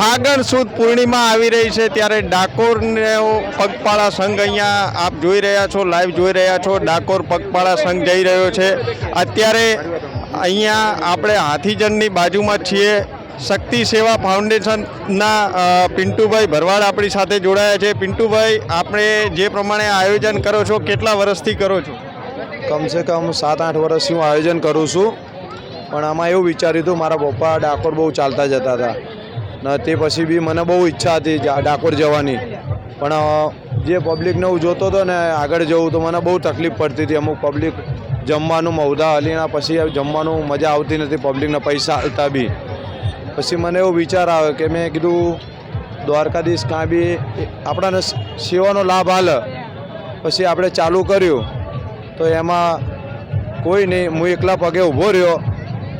ફાલ્ગણ સુદ પૂર્ણિમા આવી રહી છે ત્યારે ડાકોરને પગપાળા સંઘ અહીંયા આપ જોઈ રહ્યા છો લાઈવ જોઈ રહ્યા છો. ડાકોર પગપાળા સંઘ જઈ રહ્યો છે. અત્યારે અહીંયા આપણે હાથીજનની બાજુમાં છીએ. શક્તિ સેવા ફાઉન્ડેશનના પિન્ટુભાઈ ભરવાડ આપણી સાથે જોડાયા છે. પિન્ટુભાઈ, આપણે જે પ્રમાણે આયોજન કરો છો, કેટલા વર્ષથી કરો છો? કમસે કમ સાત આઠ વર્ષથી હું આયોજન કરું છું. પણ આમાં એવું વિચાર્યું હતું, મારા પપ્પા ડાકોર બહુ ચાલતા જતા હતા. ને, તે પછી બી મને બહુ ઈચ્છા હતી ડાકોર જવાની. પણ જે પબ્લિકને હું જોતો હતો ને આગળ જવું તો મને બહુ તકલીફ પડતી હતી. અમુક પબ્લિક જમવાનું મૌધા હલીના પછી જમવાનું મજા આવતી નથી પબ્લિકને પૈસા આવતા બી. પછી મને એવો વિચાર આવ્યો કે મેં કીધું, દ્વારકાધીશ કાં બી આપણાને સેવાનો લાભ હાલ પછી આપણે ચાલુ કર્યું. તો એમાં કોઈ નહીં, હું એકલા પગે ઊભો રહ્યો.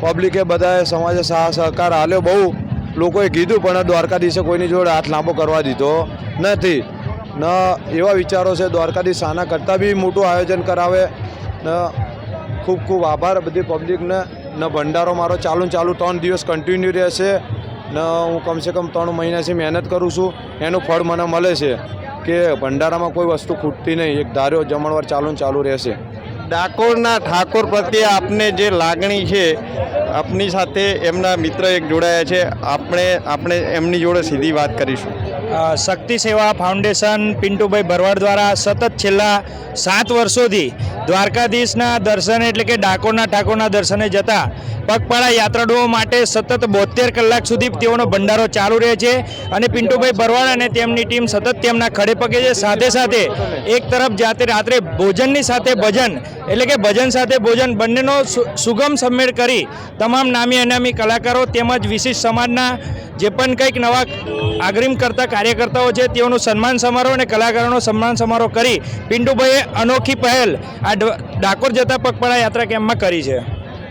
પબ્લિકે બધાએ સમાજે સાહ સહકાર હાલ્યો બહુ. લોકોએ કીધું, પણ દ્વારકાધીશે કોઈની જોડે હાથ લાંબો કરવા દીધો નથી. ન એવા વિચારો છે, દ્વારકાધીશ આના કરતાં બી મોટું આયોજન કરાવે. ને ખૂબ ખૂબ આભાર બધી પબ્લિકને. ને ભંડારો મારો ચાલુ ચાલુ ત્રણ દિવસ કન્ટિન્યુ રહેશે. ને હું કમસે કમ ત્રણ મહિનાથી મહેનત કરું છું. એનું ફળ મને મળે છે કે ભંડારામાં કોઈ વસ્તુ ખૂટતી નહીં. એક ધાર્યો જમણવાર ચાલુ ચાલુ રહેશે. ડાકોરના ઠાકોર પ્રત્યે આપને જે લાગણી છે આપની સાથે એમના મિત્ર એક જોડાયા છે. આપણે આપણે એમની જોડે સીધી વાત કરીશું. શક્તિ સેવા ફાઉન્ડેશન પિન્ટુભાઈ ભરવાડ દ્વારા સતત છેલ્લા સાત વર્ષોથી દ્વારકાધીશના દર્શને એટલે કે ડાકોરના ઠાકોરના દર્શને જતા પગપાળા યાત્રાળુઓ માટે સતત બોતેર કલાક સુધી તેઓનો ભંડારો ચાલુ રહે છે અને પિન્ટુભાઈ ભરવાડ અને તેમની ટીમ સતત તેમના ખડે પગે છે. સાથે સાથે એક તરફ જાતે રાત્રે ભોજનની સાથે ભજન એટલે કે ભજન સાથે ભોજન બંનેનો સુગમ સમેળ કરી તમામ નામી અનામી કલાકારો તેમજ વિશિષ્ટ સમાજના જે પણ કંઈક નવા આગ્રીમ કરતા કાર્યકર્તાઓ છે તેઓનું સન્માન સમારોહ અને કલાકારોનો સન્માન સમારોહ કરી પિન્ટુભાઈએ અનોખી પહેલ આ ડાકોર જતા પગપાળા યાત્રા કેમ્પમાં કરી છે.